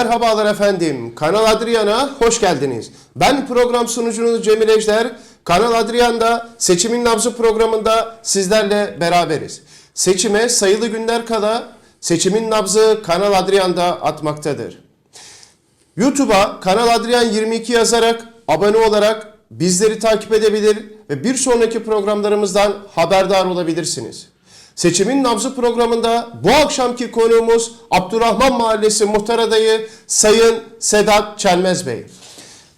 Merhabalar efendim. Kanal Adrian'a hoş geldiniz. Ben program sunucunuz Cemil Ejder. Kanal Adrian'da Seçimin Nabzı programında sizlerle beraberiz. Seçime sayılı günler kala Seçimin Nabzı Kanal Adrian'da atmaktadır. YouTube'a Kanal Adrian 22 yazarak abone olarak bizleri takip edebilir ve bir sonraki programlarımızdan haberdar olabilirsiniz. Seçimin Nabzı programında bu akşamki konuğumuz Abdurrahman Mahallesi Muhtar Adayı Sayın Sedat Çelmez Bey.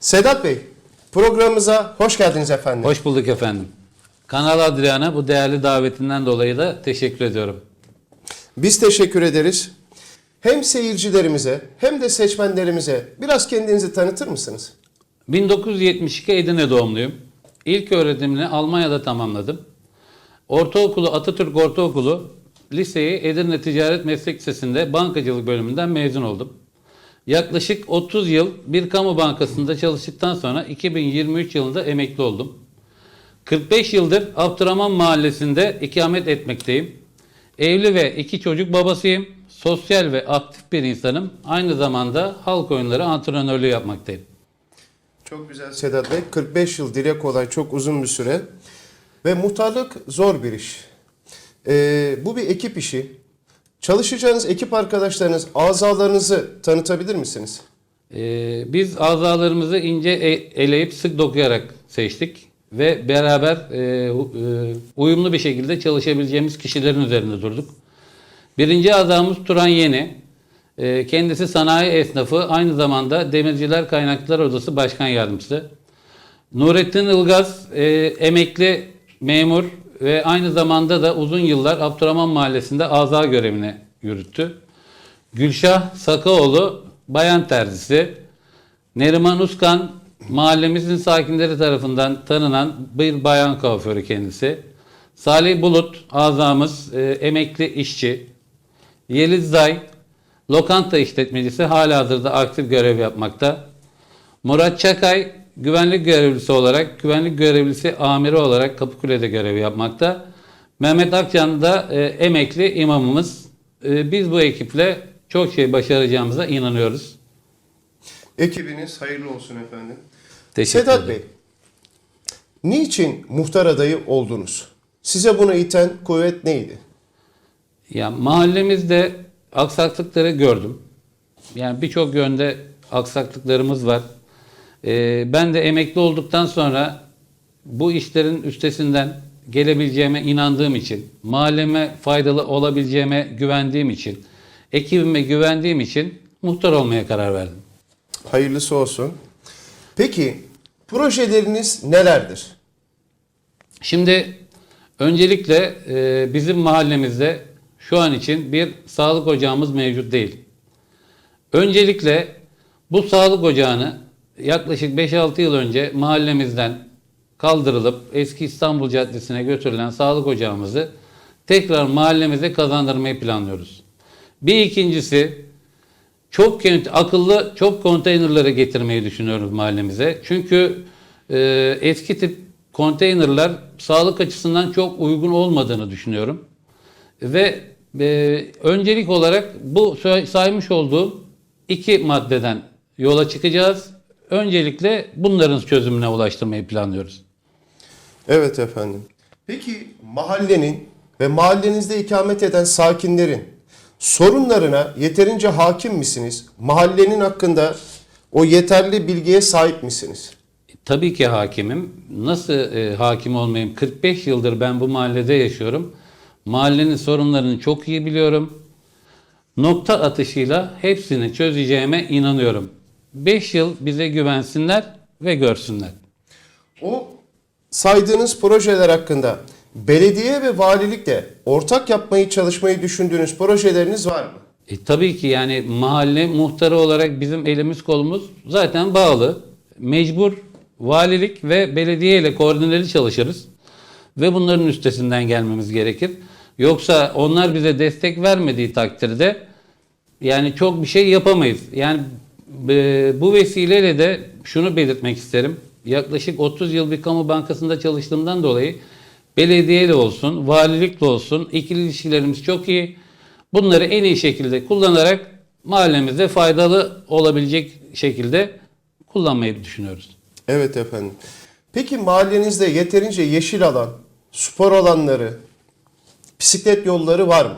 Sedat Bey, programımıza hoş geldiniz efendim. Hoş bulduk efendim. Kanal Adriana bu değerli davetinden dolayı da teşekkür ediyorum. Biz teşekkür ederiz. Hem seyircilerimize hem de seçmenlerimize biraz kendinizi tanıtır mısınız? 1972 Edirne doğumluyum. İlk öğretimini Almanya'da tamamladım. Ortaokulu Atatürk Ortaokulu, liseyi Edirne Ticaret Meslek Lisesi'nde bankacılık bölümünden mezun oldum. Yaklaşık 30 yıl bir kamu bankasında çalıştıktan sonra 2023 yılında emekli oldum. 45 yıldır Abdurrahman Mahallesi'nde ikamet etmekteyim. Evli ve iki çocuk babasıyım. Sosyal ve aktif bir insanım. Aynı zamanda halk oyunları antrenörlüğü yapmaktayım. Çok güzel Sedat Bey. 45 yıl dile kolay çok uzun bir süre. Ve muhtarlık zor bir iş. Ee, bu bir ekip işi. Çalışacağınız ekip arkadaşlarınız, azalarınızı tanıtabilir misiniz? Ee, biz azalarımızı ince e- eleyip sık dokuyarak seçtik ve beraber e, e, uyumlu bir şekilde çalışabileceğimiz kişilerin üzerinde durduk. Birinci azamız Turan Yeni. E, kendisi sanayi esnafı, aynı zamanda Demirciler Kaynaklar Odası Başkan Yardımcısı. Nurettin Ilgaz e, emekli memur ve aynı zamanda da uzun yıllar Abdurrahman Mahallesi'nde aza görevini yürüttü. Gülşah Sakaoğlu bayan terzisi. Neriman Uskan mahallemizin sakinleri tarafından tanınan bir bayan kuaförü kendisi. Salih Bulut azamız e, emekli işçi. Yeliz Zay lokanta işletmecisi hala hazırda aktif görev yapmakta. Murat Çakay güvenlik görevlisi olarak, güvenlik görevlisi amiri olarak Kapıkule'de görev yapmakta. Mehmet Akcan da e, emekli imamımız. E, biz bu ekiple çok şey başaracağımıza inanıyoruz. Ekibiniz hayırlı olsun efendim. Teşekkür Sedat ederim. Bey, niçin muhtar adayı oldunuz? Size bunu iten kuvvet neydi? Ya mahallemizde aksaklıkları gördüm. Yani birçok yönde aksaklıklarımız var. Ee, ben de emekli olduktan sonra bu işlerin üstesinden gelebileceğime inandığım için, mahalleme faydalı olabileceğime güvendiğim için, ekibime güvendiğim için muhtar olmaya karar verdim. Hayırlısı olsun. Peki, projeleriniz nelerdir? Şimdi öncelikle e, bizim mahallemizde şu an için bir sağlık ocağımız mevcut değil. Öncelikle bu sağlık ocağını yaklaşık 5-6 yıl önce mahallemizden kaldırılıp eski İstanbul Caddesi'ne götürülen sağlık ocağımızı tekrar mahallemize kazandırmayı planlıyoruz. Bir ikincisi çok kent- akıllı çok konteynerları getirmeyi düşünüyoruz mahallemize. Çünkü e, eski tip konteynerlar sağlık açısından çok uygun olmadığını düşünüyorum. Ve e, öncelik olarak bu say- saymış olduğum iki maddeden yola çıkacağız. Öncelikle bunların çözümüne ulaştırmayı planlıyoruz. Evet efendim. Peki mahallenin ve mahallenizde ikamet eden sakinlerin sorunlarına yeterince hakim misiniz? Mahallenin hakkında o yeterli bilgiye sahip misiniz? Tabii ki hakimim. Nasıl e, hakim olmayayım? 45 yıldır ben bu mahallede yaşıyorum. Mahallenin sorunlarını çok iyi biliyorum. Nokta atışıyla hepsini çözeceğime inanıyorum. 5 yıl bize güvensinler ve görsünler. O saydığınız projeler hakkında belediye ve valilikle ortak yapmayı çalışmayı düşündüğünüz projeleriniz var mı? E, tabii ki yani mahalle muhtarı olarak bizim elimiz kolumuz zaten bağlı. Mecbur valilik ve belediye ile koordineli çalışırız. Ve bunların üstesinden gelmemiz gerekir. Yoksa onlar bize destek vermediği takdirde yani çok bir şey yapamayız. Yani e, bu vesileyle de şunu belirtmek isterim. Yaklaşık 30 yıl bir kamu bankasında çalıştığımdan dolayı belediyeyle olsun, valilikle olsun ikili ilişkilerimiz çok iyi. Bunları en iyi şekilde kullanarak mahallemize faydalı olabilecek şekilde kullanmayı düşünüyoruz. Evet efendim. Peki mahallenizde yeterince yeşil alan, spor alanları, bisiklet yolları var mı?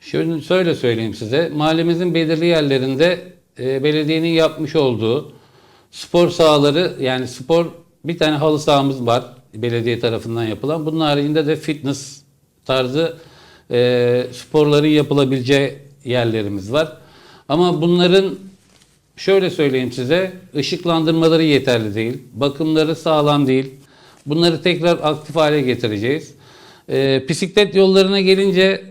Şöyle şöyle söyleyeyim size. Mahallemizin belirli yerlerinde e, belediyenin yapmış olduğu spor sahaları yani spor bir tane halı sahamız var belediye tarafından yapılan. Bunun haricinde de fitness tarzı e, sporların yapılabileceği yerlerimiz var. Ama bunların şöyle söyleyeyim size ışıklandırmaları yeterli değil. Bakımları sağlam değil. Bunları tekrar aktif hale getireceğiz. E, bisiklet yollarına gelince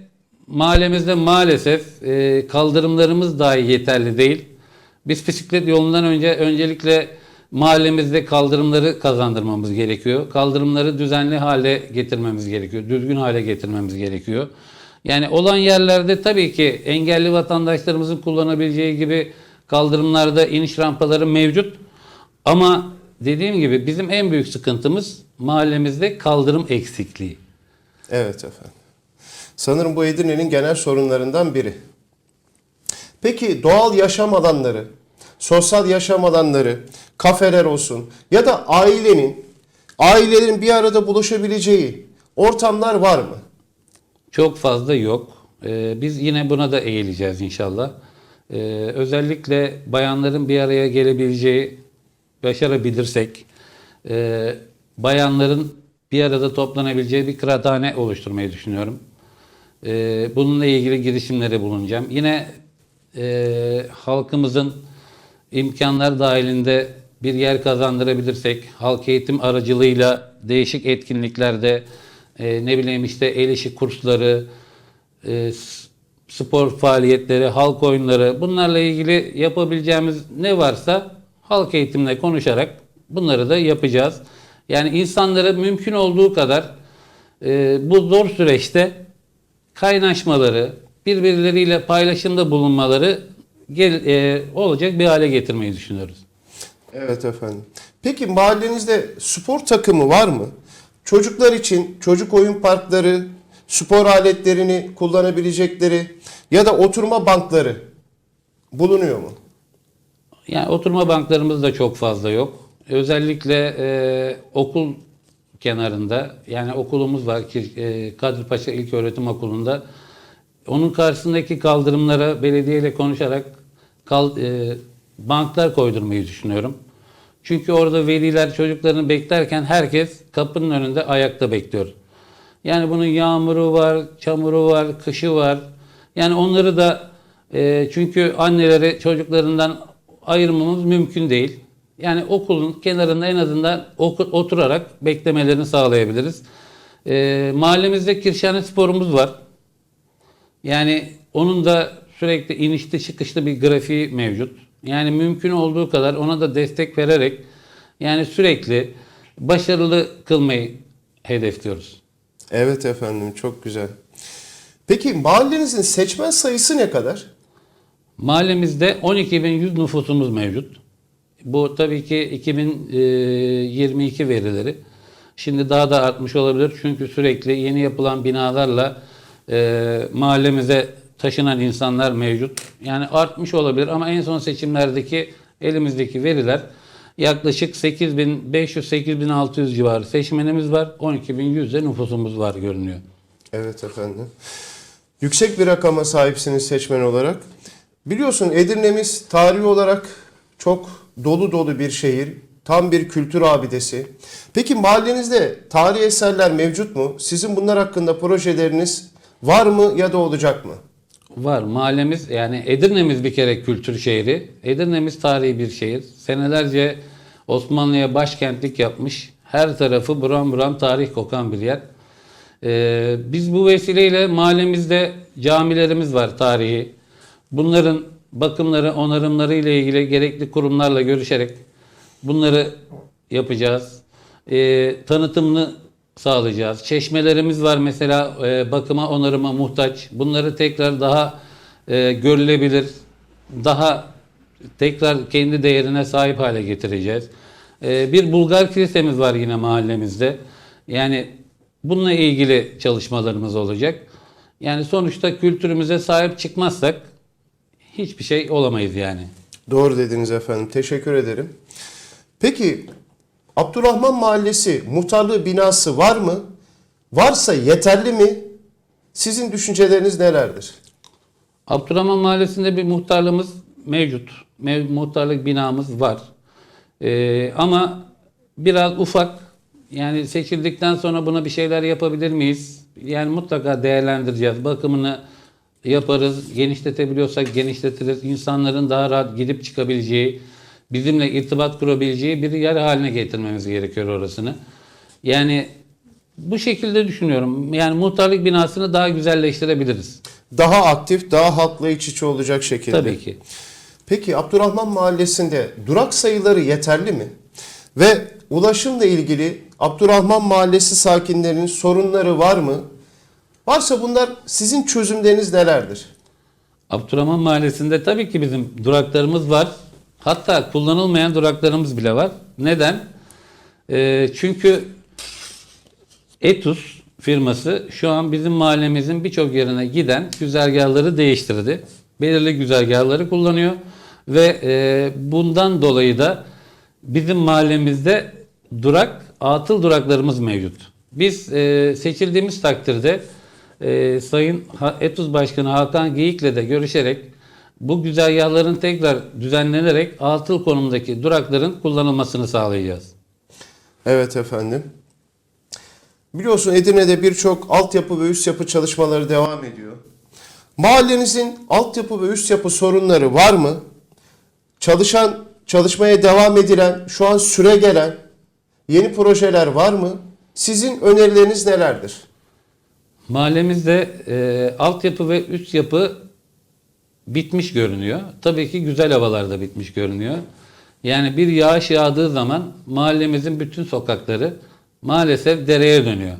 mahallemizde maalesef e, kaldırımlarımız dahi yeterli değil. Biz bisiklet yolundan önce öncelikle mahallemizde kaldırımları kazandırmamız gerekiyor. Kaldırımları düzenli hale getirmemiz gerekiyor. Düzgün hale getirmemiz gerekiyor. Yani olan yerlerde tabii ki engelli vatandaşlarımızın kullanabileceği gibi kaldırımlarda iniş rampaları mevcut. Ama dediğim gibi bizim en büyük sıkıntımız mahallemizde kaldırım eksikliği. Evet efendim. Sanırım bu Edirne'nin genel sorunlarından biri. Peki doğal yaşam alanları, sosyal yaşam alanları, kafeler olsun ya da ailenin, ailelerin bir arada buluşabileceği ortamlar var mı? Çok fazla yok. Ee, biz yine buna da eğileceğiz inşallah. Ee, özellikle bayanların bir araya gelebileceği, başarabilirsek, e, bayanların bir arada toplanabileceği bir kıraathane oluşturmayı düşünüyorum. Ee, bununla ilgili girişimlere bulunacağım. Yine e, halkımızın imkanlar dahilinde bir yer kazandırabilirsek, halk eğitim aracılığıyla değişik etkinliklerde, e, ne bileyim işte el işi kursları, e, spor faaliyetleri, halk oyunları bunlarla ilgili yapabileceğimiz ne varsa halk eğitimle konuşarak bunları da yapacağız. Yani insanlara mümkün olduğu kadar e, bu zor süreçte kaynaşmaları, birbirleriyle paylaşımda bulunmaları gel, e, olacak bir hale getirmeyi düşünüyoruz. Evet efendim. Peki mahallenizde spor takımı var mı? Çocuklar için çocuk oyun parkları, spor aletlerini kullanabilecekleri ya da oturma bankları bulunuyor mu? Yani oturma banklarımız da çok fazla yok. Özellikle e, okul kenarında yani okulumuz var ki e, Kadripaşa İlköğretim Okulu'nda. Onun karşısındaki kaldırımlara belediyeyle konuşarak kal, e, banklar koydurmayı düşünüyorum. Çünkü orada veliler çocuklarını beklerken herkes kapının önünde ayakta bekliyor. Yani bunun yağmuru var, çamuru var, kışı var. Yani onları da e, çünkü anneleri çocuklarından ayırmamız mümkün değil. Yani okulun kenarında en azından oturarak beklemelerini sağlayabiliriz. E, mahallemizde Kirşhane sporumuz var. Yani onun da sürekli inişli çıkışlı bir grafiği mevcut. Yani mümkün olduğu kadar ona da destek vererek yani sürekli başarılı kılmayı hedefliyoruz. Evet efendim çok güzel. Peki mahallenizin seçmen sayısı ne kadar? Mahallemizde 12.100 nüfusumuz mevcut. Bu tabii ki 2022 verileri. Şimdi daha da artmış olabilir çünkü sürekli yeni yapılan binalarla e, mahallemize taşınan insanlar mevcut. Yani artmış olabilir ama en son seçimlerdeki elimizdeki veriler yaklaşık 8500-8600 civarı seçmenimiz var. 12.100 de nüfusumuz var görünüyor. Evet efendim. Yüksek bir rakama sahipsiniz seçmen olarak. Biliyorsun Edirne'miz tarihi olarak çok dolu dolu bir şehir. Tam bir kültür abidesi. Peki mahallenizde tarihi eserler mevcut mu? Sizin bunlar hakkında projeleriniz var mı ya da olacak mı? Var. Mahallemiz yani Edirne'miz bir kere kültür şehri. Edirne'miz tarihi bir şehir. Senelerce Osmanlı'ya başkentlik yapmış. Her tarafı buram buram tarih kokan bir yer. Ee, biz bu vesileyle mahallemizde camilerimiz var tarihi. Bunların bakımları, onarımları ile ilgili gerekli kurumlarla görüşerek bunları yapacağız. Ee, tanıtımını sağlayacağız. Çeşmelerimiz var mesela e, bakıma, onarıma muhtaç. Bunları tekrar daha e, görülebilir, daha tekrar kendi değerine sahip hale getireceğiz. Ee, bir Bulgar kilisemiz var yine mahallemizde. Yani bununla ilgili çalışmalarımız olacak. Yani sonuçta kültürümüze sahip çıkmazsak hiçbir şey olamayız yani. Doğru dediniz efendim. Teşekkür ederim. Peki Abdurrahman Mahallesi muhtarlığı binası var mı? Varsa yeterli mi? Sizin düşünceleriniz nelerdir? Abdurrahman Mahallesi'nde bir muhtarlığımız mevcut. Mev- muhtarlık binamız var. Ee, ama biraz ufak. Yani seçildikten sonra buna bir şeyler yapabilir miyiz? Yani mutlaka değerlendireceğiz. Bakımını yaparız. Genişletebiliyorsak genişletiriz. İnsanların daha rahat gidip çıkabileceği, bizimle irtibat kurabileceği bir yer haline getirmemiz gerekiyor orasını. Yani bu şekilde düşünüyorum. Yani muhtarlık binasını daha güzelleştirebiliriz. Daha aktif, daha halkla iç içe olacak şekilde. Tabii ki. Peki Abdurrahman Mahallesi'nde durak sayıları yeterli mi? Ve ulaşımla ilgili Abdurrahman Mahallesi sakinlerinin sorunları var mı? Varsa bunlar sizin çözümleriniz nelerdir? Abdurrahman Mahallesi'nde tabii ki bizim duraklarımız var. Hatta kullanılmayan duraklarımız bile var. Neden? Ee, çünkü Etus firması şu an bizim mahallemizin birçok yerine giden güzergahları değiştirdi. Belirli güzergahları kullanıyor ve e, bundan dolayı da bizim mahallemizde durak, atıl duraklarımız mevcut. Biz e, seçildiğimiz takdirde e, Sayın Etus Başkanı Hakan Geyik'le de görüşerek bu güzergahların tekrar düzenlenerek atıl konumdaki durakların kullanılmasını sağlayacağız. Evet efendim. Biliyorsun Edirne'de birçok altyapı ve üst yapı çalışmaları devam ediyor. Mahallenizin altyapı ve üst yapı sorunları var mı? Çalışan, çalışmaya devam edilen, şu an süre gelen yeni projeler var mı? Sizin önerileriniz nelerdir? Mahallemizde e, altyapı ve üst yapı bitmiş görünüyor. Tabii ki güzel havalarda bitmiş görünüyor. Yani bir yağış yağdığı zaman mahallemizin bütün sokakları maalesef dereye dönüyor.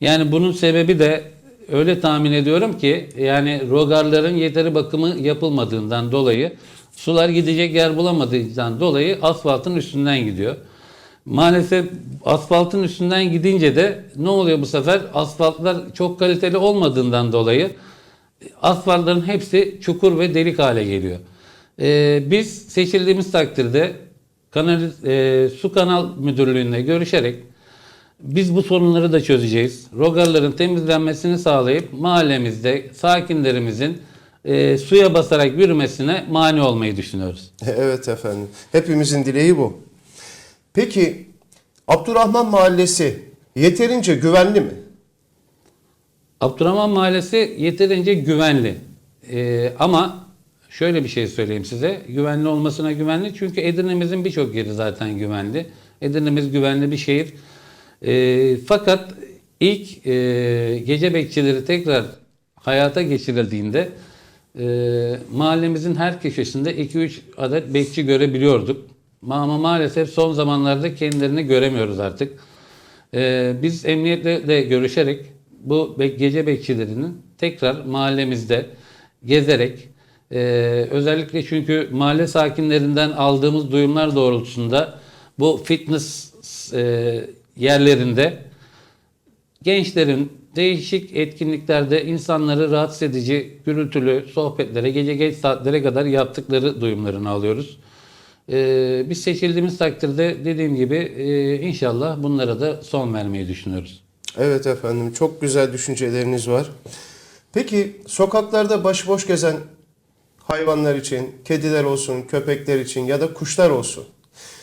Yani bunun sebebi de öyle tahmin ediyorum ki yani rogarların yeteri bakımı yapılmadığından dolayı sular gidecek yer bulamadığından dolayı asfaltın üstünden gidiyor. Maalesef asfaltın üstünden gidince de ne oluyor bu sefer? Asfaltlar çok kaliteli olmadığından dolayı asfaltların hepsi çukur ve delik hale geliyor. Ee, biz seçildiğimiz takdirde kanal, e, su kanal müdürlüğüne görüşerek biz bu sorunları da çözeceğiz. Rogarların temizlenmesini sağlayıp mahallemizde sakinlerimizin e, suya basarak yürümesine mani olmayı düşünüyoruz. Evet efendim. Hepimizin dileği bu. Peki Abdurrahman Mahallesi yeterince güvenli mi? Abdurrahman Mahallesi yeterince güvenli. Ee, ama şöyle bir şey söyleyeyim size. Güvenli olmasına güvenli çünkü Edirne'mizin birçok yeri zaten güvenli. Edirne'miz güvenli bir şehir. Ee, fakat ilk e, gece bekçileri tekrar hayata geçirildiğinde e, mahallemizin her köşesinde 2-3 adet bekçi görebiliyorduk. Ama maalesef son zamanlarda kendilerini göremiyoruz artık. Ee, biz emniyetle de görüşerek bu gece bekçilerinin tekrar mahallemizde gezerek e, özellikle çünkü mahalle sakinlerinden aldığımız duyumlar doğrultusunda bu fitness e, yerlerinde gençlerin değişik etkinliklerde insanları rahatsız edici, gürültülü sohbetlere gece geç saatlere kadar yaptıkları duyumlarını alıyoruz. Ee, biz seçildiğimiz takdirde dediğim gibi e, inşallah bunlara da son vermeyi düşünüyoruz. Evet efendim çok güzel düşünceleriniz var. Peki sokaklarda başıboş gezen hayvanlar için, kediler olsun, köpekler için ya da kuşlar olsun.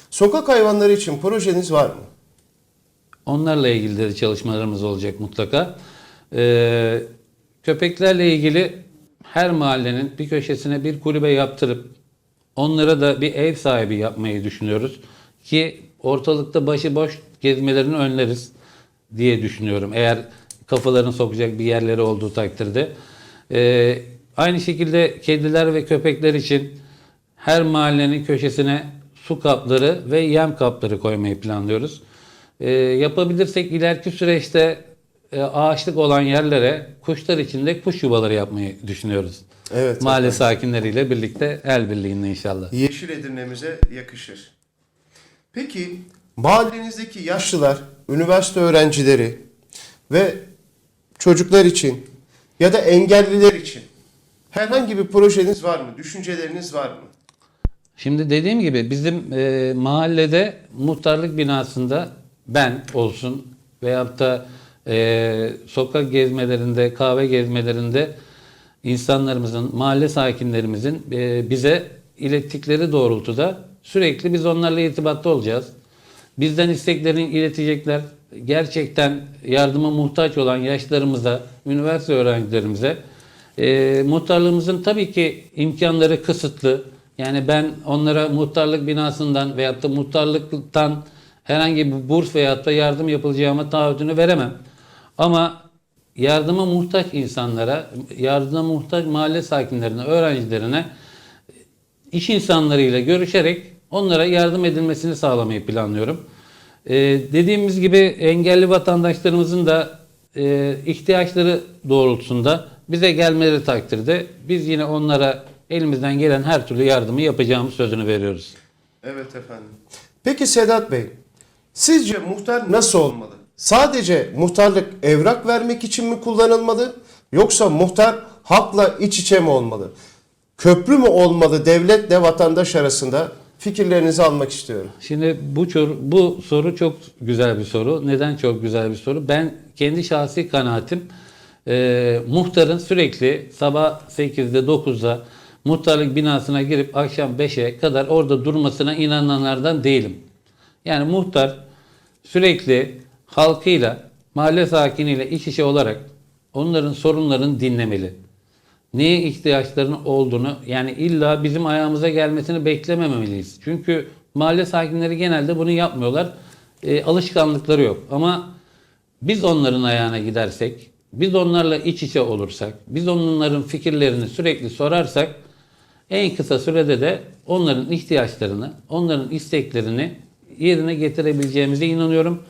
Sokak hayvanları için projeniz var mı? Onlarla ilgili de çalışmalarımız olacak mutlaka. Ee, köpeklerle ilgili her mahallenin bir köşesine bir kulübe yaptırıp onlara da bir ev sahibi yapmayı düşünüyoruz. Ki ortalıkta başıboş gezmelerini önleriz diye düşünüyorum. Eğer kafalarını sokacak bir yerleri olduğu takdirde. Ee, aynı şekilde kediler ve köpekler için her mahallenin köşesine su kapları ve yem kapları koymayı planlıyoruz. Ee, yapabilirsek ileriki süreçte e, ağaçlık olan yerlere kuşlar için de kuş yuvaları yapmayı düşünüyoruz. Evet. Mahalle efendim. sakinleriyle birlikte el birliğinde inşallah. Yeşil Edirne'mize yakışır. Peki mahallenizdeki yaşlılar, üniversite öğrencileri ve çocuklar için ya da engelliler için Herhangi bir projeniz var mı? Düşünceleriniz var mı? Şimdi dediğim gibi bizim e, mahallede muhtarlık binasında ben olsun veyahut da e, sokak gezmelerinde, kahve gezmelerinde insanlarımızın, mahalle sakinlerimizin e, bize ilettikleri doğrultuda sürekli biz onlarla irtibatta olacağız. Bizden isteklerini iletecekler. Gerçekten yardıma muhtaç olan yaşlarımıza, üniversite öğrencilerimize e, muhtarlığımızın tabii ki imkanları kısıtlı. Yani ben onlara muhtarlık binasından veyahut da muhtarlıktan herhangi bir burs veyahut da yardım yapılacağıma taahhüdünü veremem. Ama yardıma muhtaç insanlara, yardıma muhtaç mahalle sakinlerine, öğrencilerine iş insanlarıyla görüşerek onlara yardım edilmesini sağlamayı planlıyorum. Ee, dediğimiz gibi engelli vatandaşlarımızın da e, ihtiyaçları doğrultusunda bize gelmeleri takdirde biz yine onlara elimizden gelen her türlü yardımı yapacağımız sözünü veriyoruz. Evet efendim. Peki Sedat Bey, sizce muhtar nasıl olmalı? Sadece muhtarlık evrak vermek için mi kullanılmalı? Yoksa muhtar halkla iç içe mi olmalı? Köprü mü olmalı devletle vatandaş arasında? Fikirlerinizi almak istiyorum. Şimdi bu bu soru çok güzel bir soru. Neden çok güzel bir soru? Ben kendi şahsi kanaatim e, muhtarın sürekli sabah 8'de 9'da muhtarlık binasına girip akşam 5'e kadar orada durmasına inananlardan değilim. Yani muhtar sürekli halkıyla, mahalle sakiniyle iç içe olarak onların sorunlarını dinlemeli. Neye ihtiyaçlarının olduğunu yani illa bizim ayağımıza gelmesini beklememeliyiz. Çünkü mahalle sakinleri genelde bunu yapmıyorlar. E, alışkanlıkları yok. Ama biz onların ayağına gidersek, biz onlarla iç içe olursak, biz onların fikirlerini sürekli sorarsak en kısa sürede de onların ihtiyaçlarını, onların isteklerini yerine getirebileceğimize inanıyorum.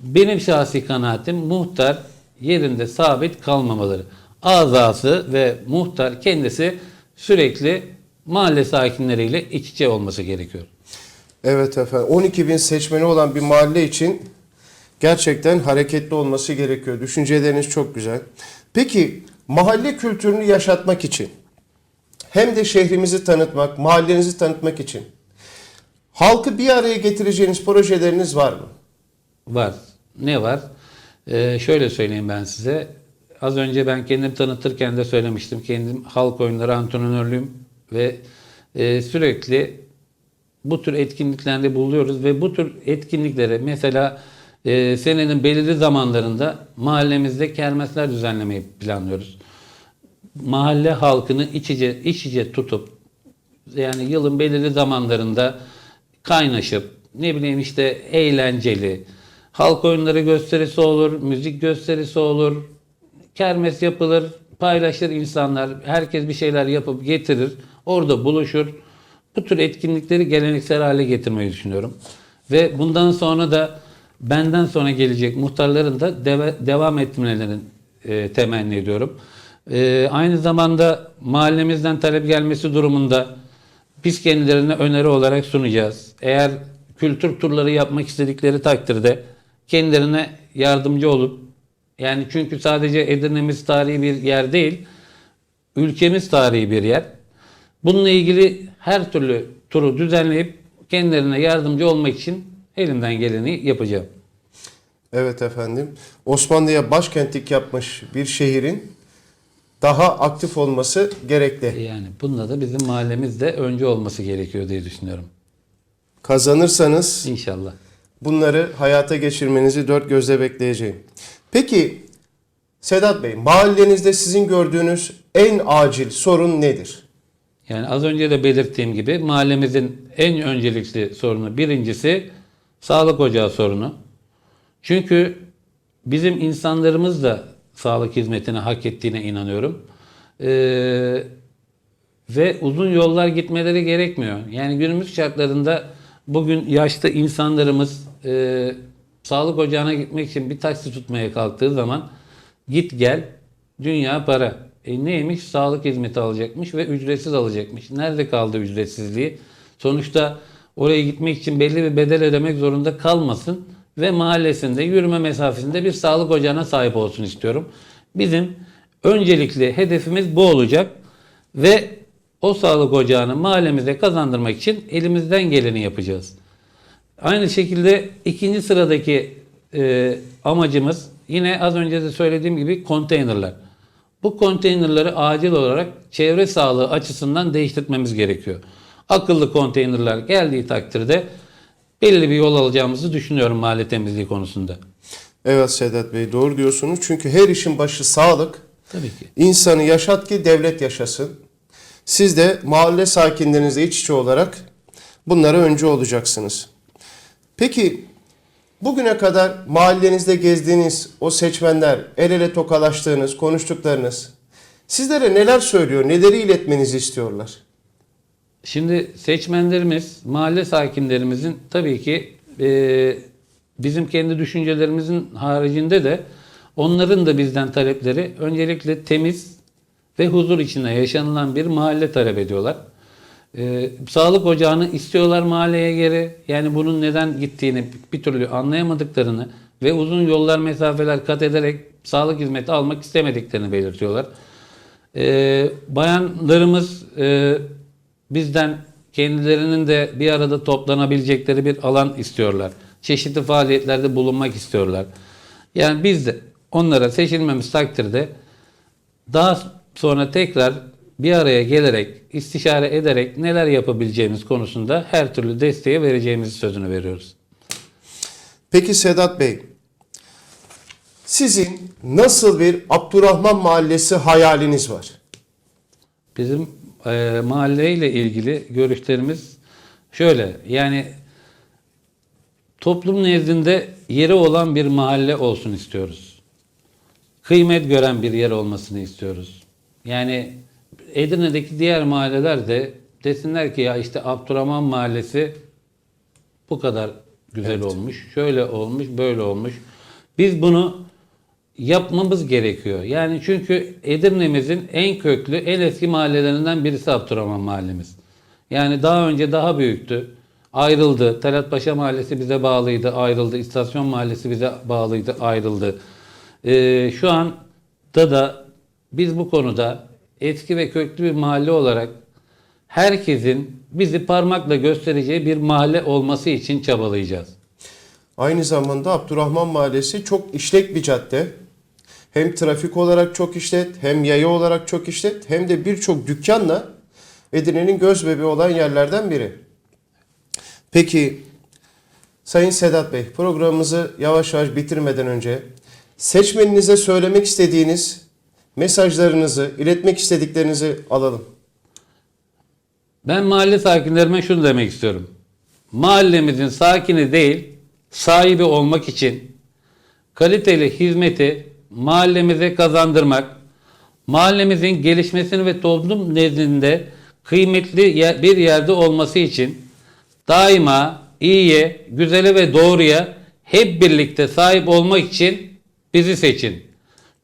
Benim şahsi kanaatim muhtar yerinde sabit kalmamaları. Azası ve muhtar kendisi sürekli mahalle sakinleriyle iç içe olması gerekiyor. Evet efendim. 12 bin seçmeni olan bir mahalle için gerçekten hareketli olması gerekiyor. Düşünceleriniz çok güzel. Peki mahalle kültürünü yaşatmak için hem de şehrimizi tanıtmak, mahallenizi tanıtmak için halkı bir araya getireceğiniz projeleriniz var mı? Var. Ne var? Ee, şöyle söyleyeyim ben size. Az önce ben kendimi tanıtırken de söylemiştim. Kendim halk oyunları antrenörlüyüm ve e, sürekli bu tür etkinliklerde buluyoruz ve bu tür etkinliklere mesela e, senenin belirli zamanlarında mahallemizde kermesler düzenlemeyi planlıyoruz. Mahalle halkını iç içe, iç içe tutup yani yılın belirli zamanlarında kaynaşıp ne bileyim işte eğlenceli halk oyunları gösterisi olur, müzik gösterisi olur, kermes yapılır, paylaşır insanlar, herkes bir şeyler yapıp getirir, orada buluşur. Bu tür etkinlikleri geleneksel hale getirmeyi düşünüyorum. Ve bundan sonra da benden sonra gelecek muhtarların da deve- devam etmelerini e, temenni ediyorum. E, aynı zamanda mahallemizden talep gelmesi durumunda biz kendilerine öneri olarak sunacağız. Eğer kültür turları yapmak istedikleri takdirde kendilerine yardımcı olup yani çünkü sadece Edirne'miz tarihi bir yer değil, ülkemiz tarihi bir yer. Bununla ilgili her türlü turu düzenleyip kendilerine yardımcı olmak için elimden geleni yapacağım. Evet efendim. Osmanlı'ya başkentlik yapmış bir şehrin daha aktif olması gerekli. Yani bunda da bizim mahallemizde önce olması gerekiyor diye düşünüyorum. Kazanırsanız İnşallah. bunları hayata geçirmenizi dört gözle bekleyeceğim. Peki Sedat Bey, mahallenizde sizin gördüğünüz en acil sorun nedir? Yani az önce de belirttiğim gibi mahallemizin en öncelikli sorunu birincisi sağlık ocağı sorunu. Çünkü bizim insanlarımız da sağlık hizmetini hak ettiğine inanıyorum. Ee, ve uzun yollar gitmeleri gerekmiyor. Yani günümüz şartlarında bugün yaşlı insanlarımız e, sağlık ocağına gitmek için bir taksi tutmaya kalktığı zaman git gel dünya para. E neymiş? Sağlık hizmeti alacakmış ve ücretsiz alacakmış. Nerede kaldı ücretsizliği? Sonuçta oraya gitmek için belli bir bedel ödemek zorunda kalmasın ve mahallesinde yürüme mesafesinde bir sağlık ocağına sahip olsun istiyorum. Bizim öncelikli hedefimiz bu olacak. Ve o sağlık ocağını mahallemize kazandırmak için elimizden geleni yapacağız. Aynı şekilde ikinci sıradaki e, amacımız yine az önce de söylediğim gibi konteynerler. Bu konteynerleri acil olarak çevre sağlığı açısından değiştirmemiz gerekiyor. Akıllı konteynerler geldiği takdirde belli bir yol alacağımızı düşünüyorum mahalle temizliği konusunda. Evet Sedat Bey doğru diyorsunuz. Çünkü her işin başı sağlık. Tabii ki. İnsanı yaşat ki devlet yaşasın. Siz de mahalle sakinlerinizle iç içe olarak bunlara öncü olacaksınız. Peki bugüne kadar mahallenizde gezdiğiniz o seçmenler, el ele tokalaştığınız, konuştuklarınız sizlere neler söylüyor, neleri iletmenizi istiyorlar? Şimdi seçmenlerimiz, mahalle sakinlerimizin tabii ki e, bizim kendi düşüncelerimizin haricinde de onların da bizden talepleri öncelikle temiz ve huzur içinde yaşanılan bir mahalle talep ediyorlar. E, sağlık ocağını istiyorlar mahalleye geri. Yani bunun neden gittiğini bir türlü anlayamadıklarını ve uzun yollar mesafeler kat ederek sağlık hizmeti almak istemediklerini belirtiyorlar. Ee, bayanlarımız e, bizden kendilerinin de bir arada toplanabilecekleri bir alan istiyorlar. Çeşitli faaliyetlerde bulunmak istiyorlar. Yani biz de onlara seçilmemiz takdirde daha sonra tekrar bir araya gelerek, istişare ederek neler yapabileceğimiz konusunda her türlü desteği vereceğimiz sözünü veriyoruz. Peki Sedat Bey, sizin nasıl bir Abdurrahman Mahallesi hayaliniz var? Bizim e, mahalleyle ilgili görüşlerimiz şöyle. Yani toplum nezdinde yeri olan bir mahalle olsun istiyoruz. Kıymet gören bir yer olmasını istiyoruz. Yani Edirne'deki diğer mahalleler de desinler ki ya işte Abdurrahman Mahallesi bu kadar güzel olmuş, şöyle olmuş, böyle olmuş. Biz bunu yapmamız gerekiyor. Yani çünkü Edirne'mizin en köklü, en eski mahallelerinden birisi Abdurrahman Mahallemiz. Yani daha önce daha büyüktü. Ayrıldı. Talat Paşa Mahallesi bize bağlıydı, ayrıldı. İstasyon Mahallesi bize bağlıydı, ayrıldı. Ee, şu anda da biz bu konuda eski ve köklü bir mahalle olarak herkesin bizi parmakla göstereceği bir mahalle olması için çabalayacağız. Aynı zamanda Abdurrahman Mahallesi çok işlek bir cadde. Hem trafik olarak çok işlet, hem yaya olarak çok işlet, hem de birçok dükkanla Edirne'nin göz bebeği olan yerlerden biri. Peki Sayın Sedat Bey programımızı yavaş yavaş bitirmeden önce seçmeninize söylemek istediğiniz mesajlarınızı, iletmek istediklerinizi alalım. Ben mahalle sakinlerime şunu demek istiyorum. Mahallemizin sakini değil, sahibi olmak için kaliteli hizmeti mahallemize kazandırmak, mahallemizin gelişmesini ve toplum nezdinde kıymetli bir yerde olması için daima iyiye, güzele ve doğruya hep birlikte sahip olmak için bizi seçin.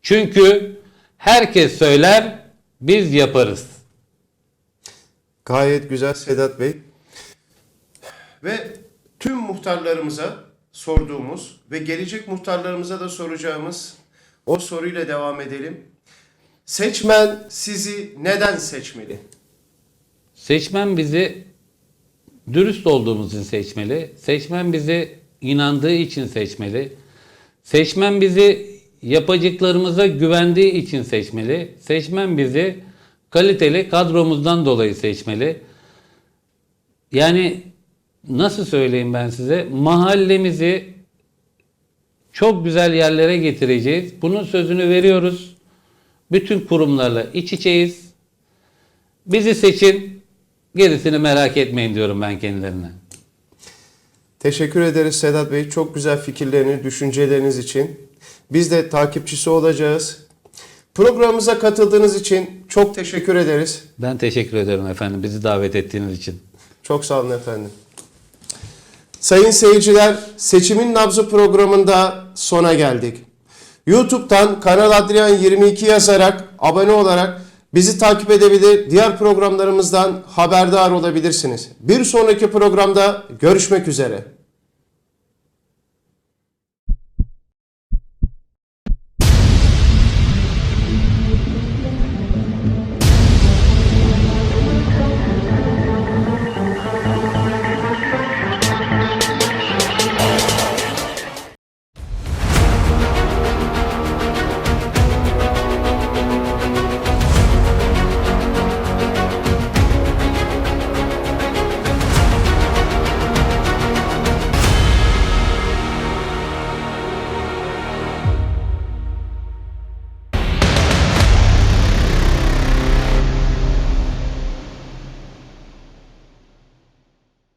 Çünkü herkes söyler, biz yaparız. Gayet güzel Sedat Bey. Ve tüm muhtarlarımıza sorduğumuz ve gelecek muhtarlarımıza da soracağımız o soruyla devam edelim. Seçmen sizi neden seçmeli? Seçmen bizi dürüst olduğumuz için seçmeli. Seçmen bizi inandığı için seçmeli. Seçmen bizi yapacaklarımıza güvendiği için seçmeli. Seçmen bizi kaliteli kadromuzdan dolayı seçmeli. Yani nasıl söyleyeyim ben size? Mahallemizi çok güzel yerlere getireceğiz. Bunun sözünü veriyoruz. Bütün kurumlarla iç içeyiz. Bizi seçin, gerisini merak etmeyin diyorum ben kendilerine. Teşekkür ederiz Sedat Bey. Çok güzel fikirleriniz, düşünceleriniz için. Biz de takipçisi olacağız. Programımıza katıldığınız için çok teşekkür ederiz. Ben teşekkür ederim efendim bizi davet ettiğiniz için. Çok sağ olun efendim. Sayın seyirciler, Seçimin Nabzı programında sona geldik. YouTube'dan Kanal Adrian 22 yazarak, abone olarak bizi takip edebilir, diğer programlarımızdan haberdar olabilirsiniz. Bir sonraki programda görüşmek üzere.